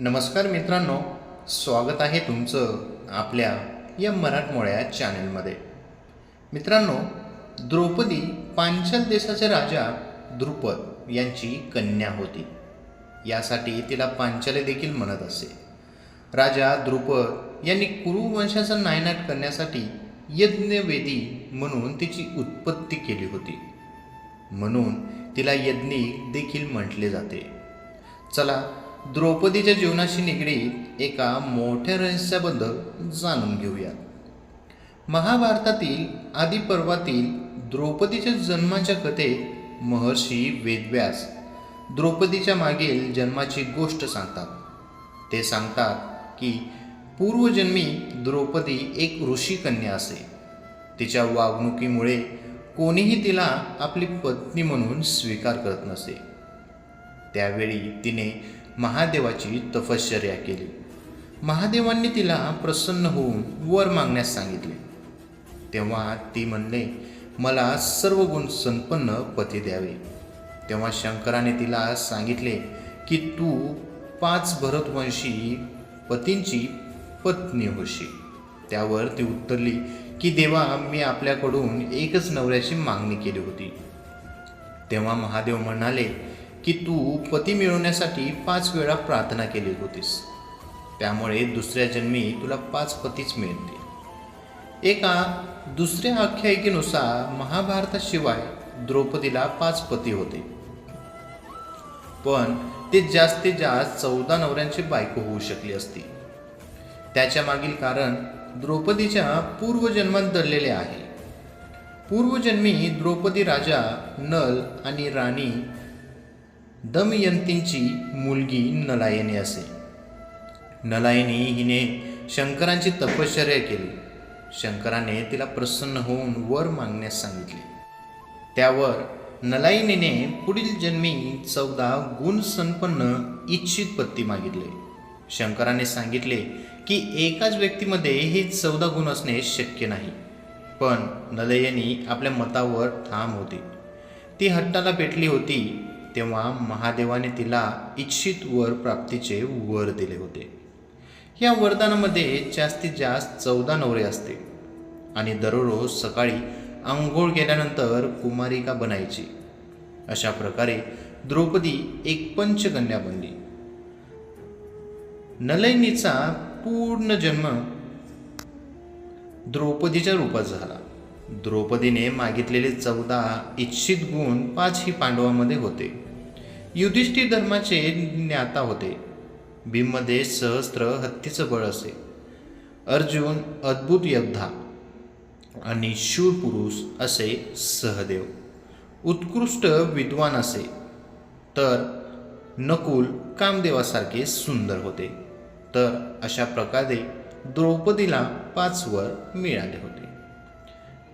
नमस्कार मित्रांनो स्वागत आहे तुमचं आपल्या या मराठमोळ्या चॅनलमध्ये. मित्रांनो द्रौपदी पांचाल देशाचे राजा द्रुपद यांची कन्या होती. यासाठी तिला पांचाले देखील म्हणत असे. राजा द्रुपद यांनी कुरुवंशाचा नायनाट करण्यासाठी यज्ञवेदी म्हणून तिची उत्पत्ती केली होती. म्हणून तिला यज्ञिक देखील म्हटले जाते. चला द्रौपदीच्या जीवनाशी निगडीत एका मोठ्या रहस्याबद्दल जाणून घेऊयात. महाभारतातील आदिपर्वातील द्रौपदीच्या जन्माच्या कथेत महर्षी वेदव्यास द्रौपदीच्या मागील जन्माची गोष्ट सांगतात. ते सांगतात की पूर्वजन्मी द्रौपदी एक ऋषिकन्या असे. तिच्या वागणुकीमुळे कोणीही तिला आपली पत्नी म्हणून स्वीकार करत नसे. त्यावेळी तिने महादेवाची तपश्चर्या केली. महादेवांनी तिला प्रसन्न होऊन वर मागण्यास सांगितले. तेव्हा ती म्हणले मला सर्व गुण संपन्न पती द्यावे. तेव्हा शंकराने तिला सांगितले की तू पाच भरतवंशी पतींची पत्नी होशी त्यावर ती उत्तरली की देवा मी आपल्याकडून एकच नवऱ्याची मागणी केली होती. तेव्हा महादेव म्हणाले की तू पती मिळवण्यासाठी पाच वेळा प्रार्थना केली होतीस. त्यामुळे दुसऱ्या जन्मी तुला पाच पतीच मिळतील. एका दुसऱ्या आख्यायिकेनुसार महाभारताशिवाय द्रौपदीला पाच पती होते. पण ते जास्तीत जास्त चौदा नवऱ्यांची बायको होऊ शकली असती. त्याच्या मागील कारण द्रौपदीच्या पूर्वजन्मात दडलेले आहे. पूर्वजन्मी द्रौपदी राजा नल आणि राणी दमयंतींची मुलगी नलायनी असे. नलायनी हिने शंकरांची तपश्चर्या केली. शंकराने तिला प्रसन्न होऊन वर मागण्यास सांगितले. त्यावर नलायनीने पुढील जन्मी चौदा गुणसंपन्न इच्छित पत्ती मागितले. शंकराने सांगितले की एकाच व्यक्तीमध्ये हे चौदा गुण असणे शक्य नाही. पण नलयनी आपल्या मतावर ठाम होती. ती हट्टाला पेटली होती. तेव्हा महादेवाने तिला इच्छित वर प्राप्तीचे वर दिले होते. या वरदानामध्ये जास्तीत जास्त चौदा नवरे असते आणि दररोज सकाळी आंघोळ केल्यानंतर कुमारिका बनायची. अशा प्रकारे द्रौपदी एक पंचकन्या बनली. नलैनीचा पूर्ण जन्म द्रौपदीच्या रूपात झाला. द्रौपदीने मागितलेले चौदा इच्छित गुण पाचही पांडवामध्ये होते. युधिष्ठिर धर्माचे ज्ञाता होते. भीममध्ये सहस्त्र हत्तीचं बळ असे. अर्जुन अद्भुत योद्धा आणि शूर पुरुष असे सहदेव. उत्कृष्ट विद्वान असे. तर नकुल कामदेवासारखे सुंदर होते. तर अशा प्रकारे द्रौपदीला पाच वर मिळाले होते.